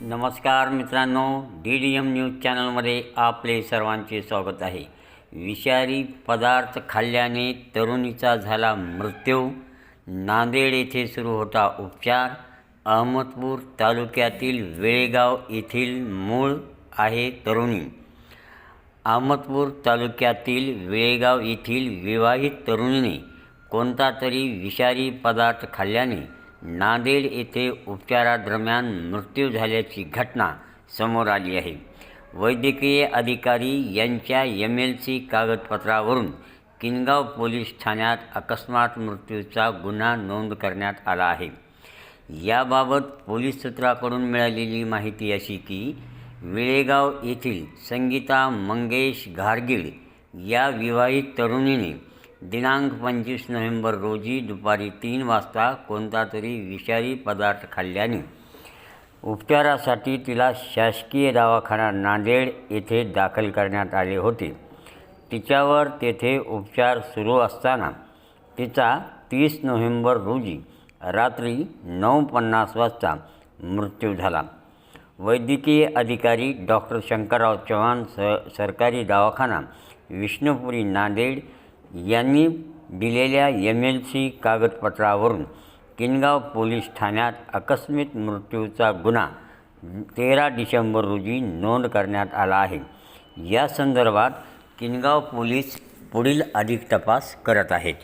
नमस्कार मित्रांनो D D M news चॅनलमध्ये आपले सर्वांचे स्वागत आहे. विषारी पदार्थ खाल्ल्याने तरुणीचा झाला मृत्यू. नांदेड येथे सुरू होता उपचार. अहमदपूर तालुक्यातील वेळेगाव येथील मूळ आहे तरुणी. अहमदपूर तालुक्यातील वेळेगाव येथील विवाहित तरुणीने कोणता तरी विषारी पदार्थ खाल्ल्याने नांदेड येथे उपचारादरम्यान मृत्यू झाल्याची घटना समोर आली आहे. वैद्यकीय अधिकारी यांच्या एम एल सी कागदपत्रावरून किनगाव पोलीस ठाण्यात अकस्मात मृत्यूचा गुन्हा नोंद करण्यात आला आहे. याबाबत पोलीस सूत्राकडून मिळालेली माहिती अशी की विळेगाव येथील संगीता मंगेश घारगीड या विवाहित तरुणीने दिनांक पंचवीस नोव्हेंबर रोजी दुपारी तीन वाजता कोणता तरी विषारी पदार्थ खाल्ल्याने उपचारासाठी तिला शासकीय दवाखाना नांदेड येथे दाखल करण्यात आले होते. तिच्यावर तेथे उपचार सुरू असताना तिचा तीस नोव्हेंबर रोजी रात्री नऊ पन्नास वाजता मृत्यू झाला. वैद्यकीय अधिकारी डॉक्टर शंकरराव चव्हाण स सरकारी दवाखाना विष्णुपुरी नांदेड यांनी दिलेल्या एम एल सी कागदपत्रावरून किनगाव पोलीस ठाण्यात आकस्मिक मृत्यूचा गुन्हा तेरा डिसेंबर रोजी नोंद करण्यात आला आहे. या संदर्भात किनगाव पोलीस पुढील अधिक तपास करत आहेत.